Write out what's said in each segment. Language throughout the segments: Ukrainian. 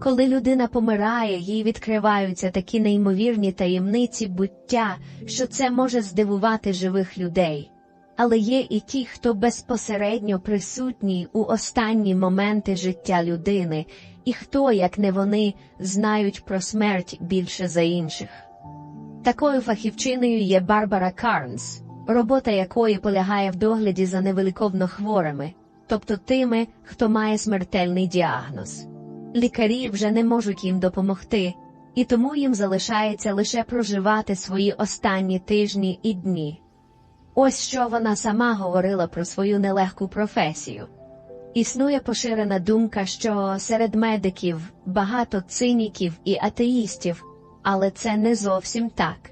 Коли людина помирає, їй відкриваються такі неймовірні таємниці буття, що це може здивувати живих людей. Але є і ті, хто безпосередньо присутній у останні моменти життя людини, і хто, як не вони, знають про смерть більше за інших. Такою фахівчиною є Барбара Карнс, робота якої полягає в догляді за невеликовно хворими, тобто тими, хто має смертельний діагноз. Лікарі вже не можуть їм допомогти, і тому їм залишається лише проживати свої останні тижні і дні. Ось що вона сама говорила про свою нелегку професію. Існує поширена думка, що серед медиків багато циніків і атеїстів, але це не зовсім так.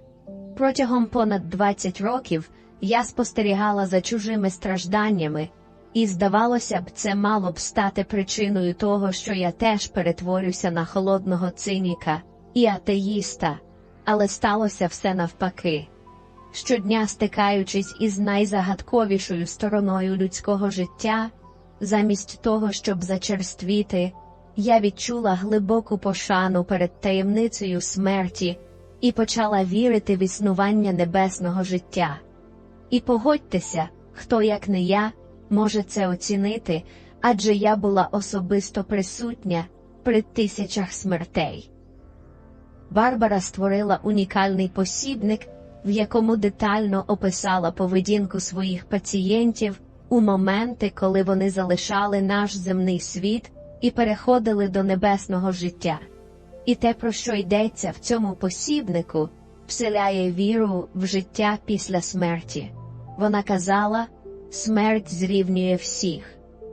Протягом понад 20 років я спостерігала за чужими стражданнями, і здавалося б, це мало б стати причиною того, що я теж перетворюся на холодного циніка і атеїста, але сталося все навпаки. Щодня стикаючись із найзагадковішою стороною людського життя, замість того, щоб зачерствіти, я відчула глибоку пошану перед таємницею смерті і почала вірити в існування небесного життя. І погодьтеся, хто як не я, може це оцінити, адже я була особисто присутня при тисячах смертей. Барбара створила унікальний посібник, в якому детально описала поведінку своїх пацієнтів у моменти, коли вони залишали наш земний світ і переходили до небесного життя. І те, про що йдеться в цьому посібнику, вселяє віру в життя після смерті. Вона казала, смерть зрівнює всіх.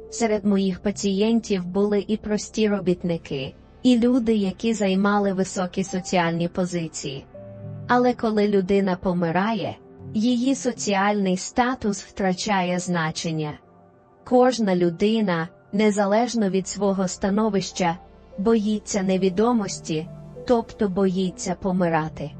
Серед моїх пацієнтів були і прості робітники, і люди, які займали високі соціальні позиції. Але коли людина помирає, її соціальний статус втрачає значення. Кожна людина, незалежно від свого становища, боїться невідомості, тобто боїться помирати.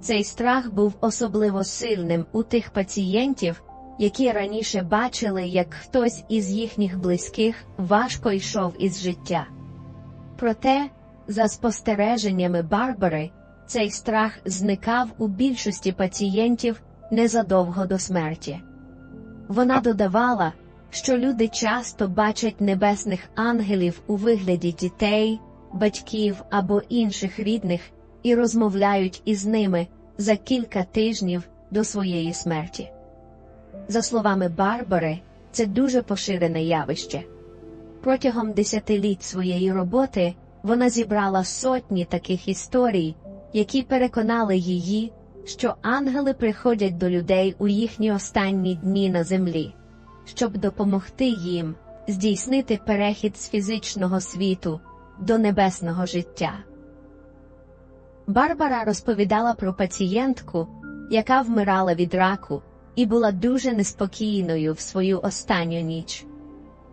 Цей страх був особливо сильним у тих пацієнтів, які раніше бачили, як хтось із їхніх близьких важко йшов із життя. Проте, за спостереженнями Барбари, цей страх зникав у більшості пацієнтів незадовго до смерті. Вона додавала, що люди часто бачать небесних ангелів у вигляді дітей, батьків або інших рідних і розмовляють із ними за кілька тижнів до своєї смерті. За словами Барбари, це дуже поширене явище. Протягом десятиліть своєї роботи вона зібрала сотні таких історій, які переконали її, що ангели приходять до людей у їхні останні дні на землі, щоб допомогти їм здійснити перехід з фізичного світу до небесного життя. Барбара розповідала про пацієнтку, яка вмирала від раку і була дуже неспокійною в свою останню ніч.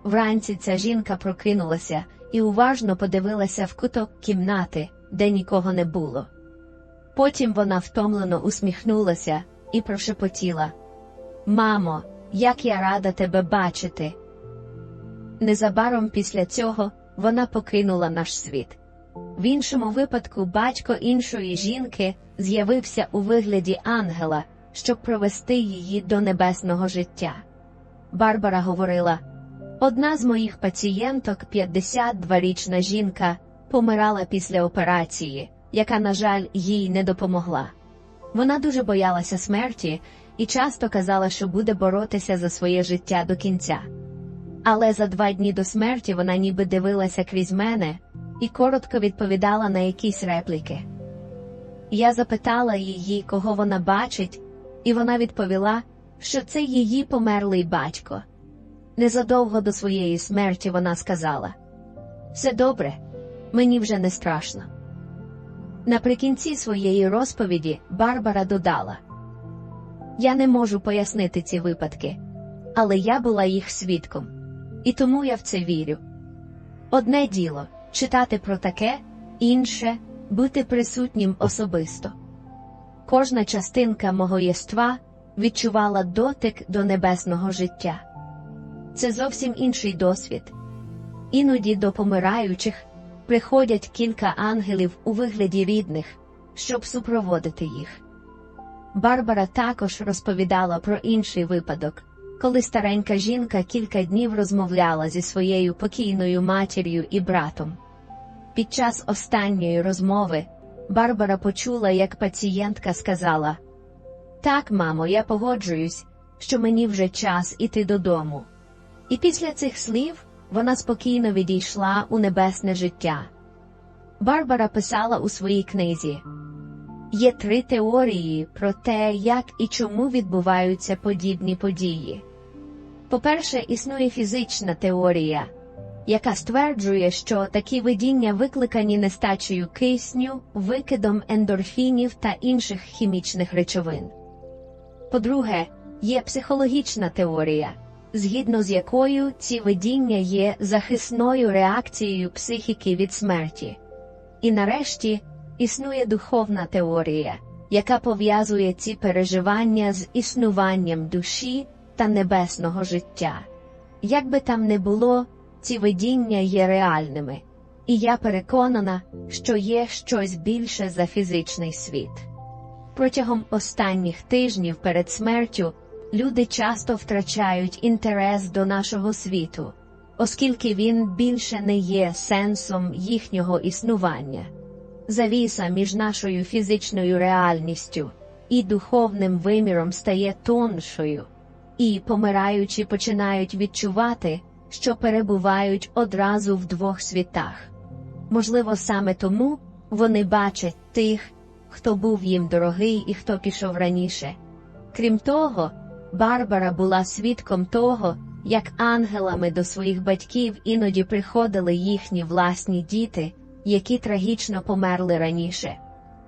Вранці ця жінка прокинулася і уважно подивилася в куток кімнати, де нікого не було. Потім вона втомлено усміхнулася і прошепотіла Мамо, як я рада тебе бачити. Незабаром після цього вона покинула наш світ. В іншому випадку батько іншої жінки з'явився у вигляді ангела, щоб провести її до небесного життя. Барбара говорила: одна з моїх пацієнток, 52-річна жінка, помирала після операції, яка, на жаль, їй не допомогла. Вона дуже боялася смерті і часто казала, що буде боротися за своє життя до кінця. Але за два дні до смерті вона ніби дивилася крізь мене і коротко відповідала на якісь репліки. Я запитала її, кого вона бачить, і вона відповіла, що це її померлий батько. Незадовго до своєї смерті вона сказала: Все добре, мені вже не страшно. Наприкінці своєї розповіді Барбара додала: Я не можу пояснити ці випадки, але я була їх свідком, і тому я в це вірю. Одне діло читати про таке, інше бути присутнім особисто. Кожна частинка мого єства відчувала дотик до небесного життя. Це зовсім інший досвід. Іноді до помираючих приходять кілька ангелів у вигляді рідних, щоб супроводити їх. Барбара також розповідала про інший випадок, коли старенька жінка кілька днів розмовляла зі своєю покійною матір'ю і братом. Під час останньої розмови Барбара почула, як пацієнтка сказала: Так, мамо, я погоджуюсь, що мені вже час іти додому. І після цих слів вона спокійно відійшла у небесне життя. Барбара писала у своїй книзі: Є три теорії про те, як і чому відбуваються подібні події. По-перше, існує фізична теорія, яка стверджує, що такі видіння викликані нестачею кисню, викидом ендорфінів та інших хімічних речовин. По-друге, є психологічна теорія, згідно з якою ці видіння є захисною реакцією психіки від смерті. І нарешті існує духовна теорія, яка пов'язує ці переживання з існуванням душі та небесного життя. Як би там не було, ці видіння є реальними, і я переконана, що є щось більше за фізичний світ. Протягом останніх тижнів перед смертю люди часто втрачають інтерес до нашого світу, оскільки він більше не є сенсом їхнього існування. Завіса між нашою фізичною реальністю і духовним виміром стає тоншою, і помираючі починають відчувати, що перебувають одразу в двох світах. Можливо, саме тому вони бачать тих, хто був їм дорогий і хто пішов раніше. Крім того, Барбара була свідком того, як ангелами до своїх батьків іноді приходили їхні власні діти, які трагічно померли раніше.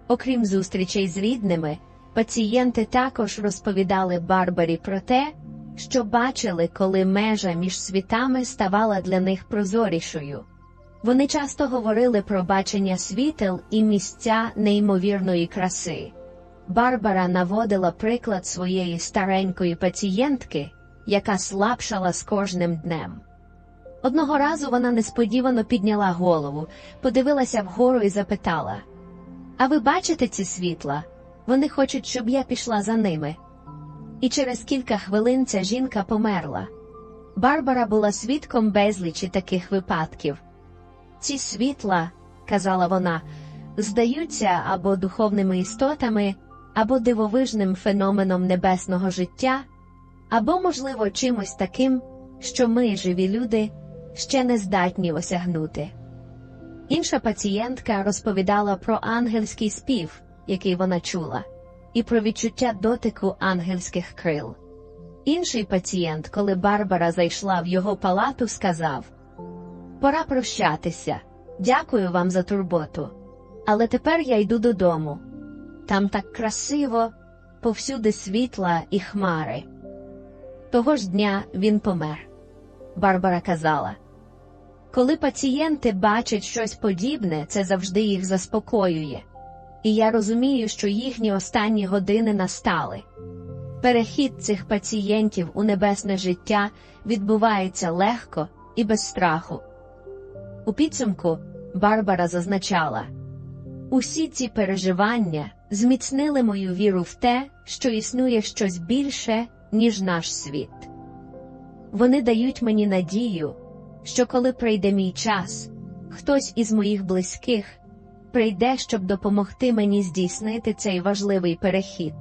Окрім зустрічей з рідними, пацієнти також розповідали Барбарі про те, що бачили, коли межа між світами ставала для них прозорішою. Вони часто говорили про бачення світел і місця неймовірної краси. Барбара наводила приклад своєї старенької пацієнтки, яка слабшала з кожним днем. Одного разу вона несподівано підняла голову, подивилася вгору і запитала: А ви бачите ці світла? Вони хочуть, щоб я пішла за ними. І через кілька хвилин ця жінка померла. Барбара була свідком безлічі таких випадків. Ці світла, казала вона, здаються або духовними істотами, або дивовижним феноменом небесного життя, або, можливо, чимось таким, що ми, живі люди, ще не здатні осягнути. Інша пацієнтка розповідала про ангельський спів, який вона чула, і про відчуття дотику ангельських крил. Інший пацієнт, коли Барбара зайшла в його палату, сказав: Пора прощатися. Дякую вам за турботу. Але тепер я йду додому. Там так красиво, повсюди світла і хмари. Того ж дня він помер. Барбара казала. Коли пацієнти бачать щось подібне, це завжди їх заспокоює. І я розумію, що їхні останні години настали. Перехід цих пацієнтів у небесне життя відбувається легко і без страху. У підсумку Барбара зазначала усі ці переживання зміцнили мою віру в те, що існує щось більше, ніж наш світ. Вони дають мені надію, що коли прийде мій час, хтось із моїх близьких прийде, щоб допомогти мені здійснити цей важливий перехід.